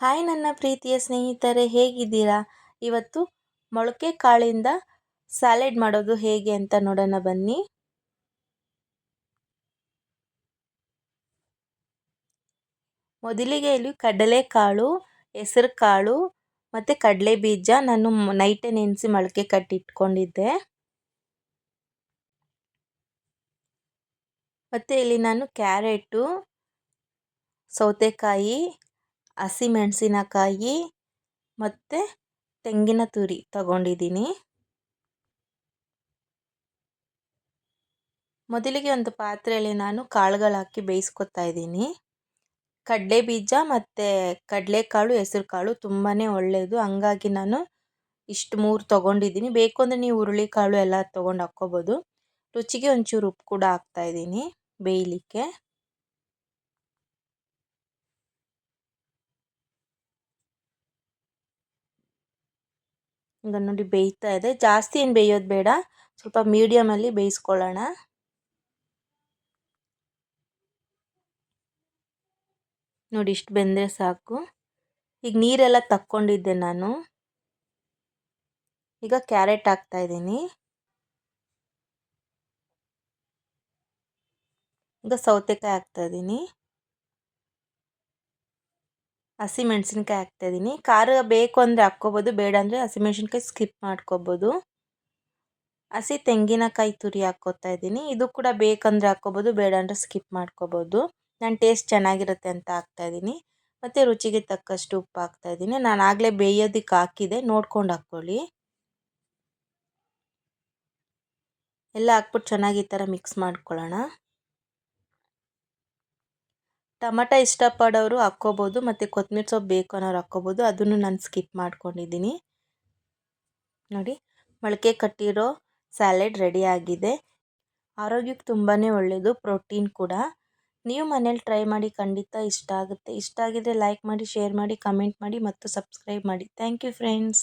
Hi ನನ್ನ ಪ್ರೀತಿಯ ಸ್ನೇಹಿತರೆ, ಹೇಗಿದ್ದೀರಾ? ಇವತ್ತು ಮೊಳಕೆ ಕಾಳಿಂದ ಸ್ಯಾಲೆಡ್ ಮಾಡೋದು ಹೇಗೆ ಅಂತ ನೋಡೋಣ ಬನ್ನಿ. ಮೊದಲಿಗೆ ಇಲ್ಲಿ ಕಡಲೆಕಾಳು ಹೆಸರು ಕಾಳು ಮತ್ತು ಕಡಲೆ ಬೀಜ ನಾನು ನೈಟೆ ನೆನೆಸಿ ಮೊಳಕೆ ಕಟ್ಟಿಟ್ಕೊಂಡಿದ್ದೆ. ಮತ್ತು ಇಲ್ಲಿ ನಾನು ಕ್ಯಾರೆಟು, ಸೌತೆಕಾಯಿ ಹಸಿಮೆಣಸಿನಕಾಯಿ ಮತ್ತು ತೆಂಗಿನ ತುರಿ ತಗೊಂಡಿದ್ದೀನಿ. ಮೊದಲಿಗೆ ಒಂದು ಪಾತ್ರೆಯಲ್ಲಿ ನಾನು ಕಾಳುಗಳು ಹಾಕಿ ಬೇಯಿಸ್ಕೊತಾ ಇದ್ದೀನಿ. ಕಡಲೆ ಬೀಜ ಮತ್ತು ಕಡಲೆಕಾಳು ಹೆಸರು ಕಾಳು ತುಂಬಾ ಒಳ್ಳೆಯದು. ಹಂಗಾಗಿ ನಾನು ಇಷ್ಟು ಮೂರು ತೊಗೊಂಡಿದ್ದೀನಿ. ಬೇಕು ಅಂದರೆ ನೀವು ಹುರುಳಿಕಾಳು ಎಲ್ಲ ತೊಗೊಂಡು ಹಾಕ್ಕೋಬೋದು. ರುಚಿಗೆ ಒಂಚೂರು ಉಪ್ಪು ಕೂಡ ಹಾಕ್ತಾಯಿದ್ದೀನಿ ಬೇಯಲಿಕ್ಕೆ. ಈಗ ನೋಡಿ ಬೇಯ್ತಾ ಇದೆ. ಜಾಸ್ತಿ ಏನು ಬೇಯೋದು ಬೇಡ. ಸ್ವಲ್ಪ ಮೀಡಿಯಮಲ್ಲಿ ಬೇಯಿಸ್ಕೊಳ್ಳೋಣ. ನೋಡಿ ಇಷ್ಟು ಬೆಂದರೆ ಸಾಕು. ಈಗ ನೀರೆಲ್ಲ ತಕ್ಕೊಂಡಿದ್ದೆ ನಾನು. ಈಗ ಕ್ಯಾರೆಟ್ ಹಾಕ್ತಾ ಇದ್ದೀನಿ. ಈಗ ಸೌತೆಕಾಯಿ ಹಾಕ್ತಾ ಇದ್ದೀನಿ. ಹಸಿಮೆಣ್ಸಿನ್ಕಾಯಿ ಹಾಕ್ತಾಯಿದ್ದೀನಿ ಖಾರ ಬೇಕು ಅಂದರೆ ಹಾಕ್ಕೋಬೋದು, ಬೇಡ ಅಂದರೆ ಹಸಿಮೆಣ್ಸಿನ್ಕಾಯಿ ಸ್ಕಿಪ್ ಮಾಡ್ಕೋಬೋದು. ಹಸಿ ತೆಂಗಿನಕಾಯಿ ತುರಿ ಹಾಕ್ಕೋತಾ ಇದ್ದೀನಿ ಇದು ಕೂಡ ಬೇಕಂದರೆ ಹಾಕ್ಕೋಬೋದು, ಬೇಡ ಅಂದರೆ ಸ್ಕಿಪ್ ಮಾಡ್ಕೋಬೋದು. ನಾನು ಟೇಸ್ಟ್ ಚೆನ್ನಾಗಿರುತ್ತೆ ಅಂತ ಹಾಕ್ತಾಯಿದ್ದೀನಿ ಮತ್ತು ರುಚಿಗೆ ತಕ್ಕಷ್ಟು ಉಪ್ಪು ಹಾಕ್ತಾಯಿದ್ದೀನಿ ನಾನು ಆಗಲೇ ಬೇಯೋದಕ್ಕೆ ಹಾಕಿದೆ. ನೋಡ್ಕೊಂಡು ಹಾಕ್ಕೊಳ್ಳಿ. ಎಲ್ಲ ಹಾಕ್ಬಿಟ್ಟು ಚೆನ್ನಾಗಿ ಈ ಥರ ಮಿಕ್ಸ್ ಮಾಡ್ಕೊಳ್ಳೋಣ. ಟಮಟ ಇಷ್ಟಪಡೋರು ಹಾಕ್ಕೋಬೋದು, ಮತ್ತು ಕೊತ್ತಂಬರಿ ಸೊಪ್ಪು ಬೇಕು ಅನ್ನೋರು ಹಾಕ್ಕೋಬೋದು. ಅದನ್ನು ನಾನು ಸ್ಕಿಪ್ ಮಾಡ್ಕೊಂಡಿದ್ದೀನಿ. ನೋಡಿ, ಮೊಳಕೆ ಕಟ್ಟಿರೋ ಸ್ಯಾಲೆಡ್ ರೆಡಿ ಆಗಿದೆ. ಆರೋಗ್ಯಕ್ಕೆ ತುಂಬಾ ಒಳ್ಳೆಯದು ಪ್ರೋಟೀನ್ ಕೂಡ. ನೀವು ಮನೇಲಿ ಟ್ರೈ ಮಾಡಿ, ಖಂಡಿತ ಇಷ್ಟ ಆಗುತ್ತೆ. ಇಷ್ಟ ಆಗಿದ್ರೆ ಲೈಕ್ ಮಾಡಿ, ಶೇರ್ ಮಾಡಿ, ಕಮೆಂಟ್ ಮಾಡಿ, ಮತ್ತು ಸಬ್ಸ್ಕ್ರೈಬ್ ಮಾಡಿ. Thank you friends.